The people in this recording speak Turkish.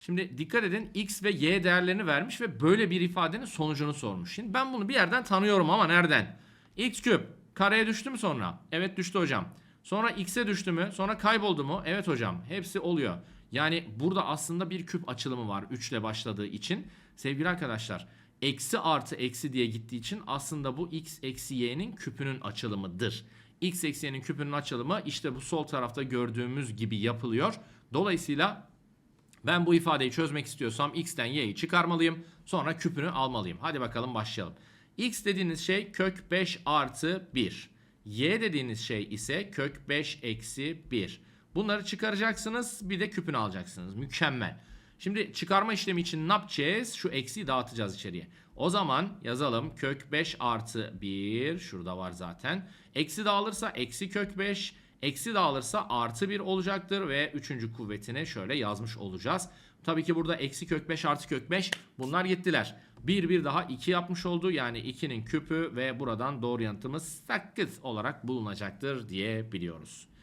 Şimdi dikkat edin x ve y değerlerini vermiş ve böyle bir ifadenin sonucunu sormuş. Şimdi ben bunu bir yerden tanıyorum ama nereden? x küp kareye düştü mü sonra? Evet düştü hocam. Sonra x'e düştü mü? Sonra kayboldu mu? Evet hocam. Hepsi oluyor. Yani burada aslında bir küp açılımı var 3 ile başladığı için. Sevgili arkadaşlar eksi artı eksi diye gittiği için aslında bu x eksi y'nin küpünün açılımıdır. x eksi y'nin küpünün açılımı işte bu sol tarafta gördüğümüz gibi yapılıyor. Dolayısıyla ben bu ifadeyi çözmek istiyorsam x'ten y'yi çıkarmalıyım. Sonra küpünü almalıyım. Hadi bakalım başlayalım. x dediğiniz şey kök 5 artı 1. y dediğiniz şey ise kök 5 eksi 1. Bunları çıkaracaksınız bir de küpünü alacaksınız. Mükemmel. Şimdi çıkarma işlemi için ne yapacağız? Şu eksiyi dağıtacağız içeriye. O zaman yazalım kök 5 artı 1. Şurada var zaten. Eksi dağılırsa eksi kök 5. Eksi dağılırsa artı 1 olacaktır ve üçüncü kuvvetini şöyle yazmış olacağız. Tabii ki burada eksi kök 5 artı kök 5 bunlar gittiler. 1 bir daha 2 yapmış oldu. Yani 2'nin küpü ve buradan doğru yanıtımız 8 olarak bulunacaktır diyebiliyoruz.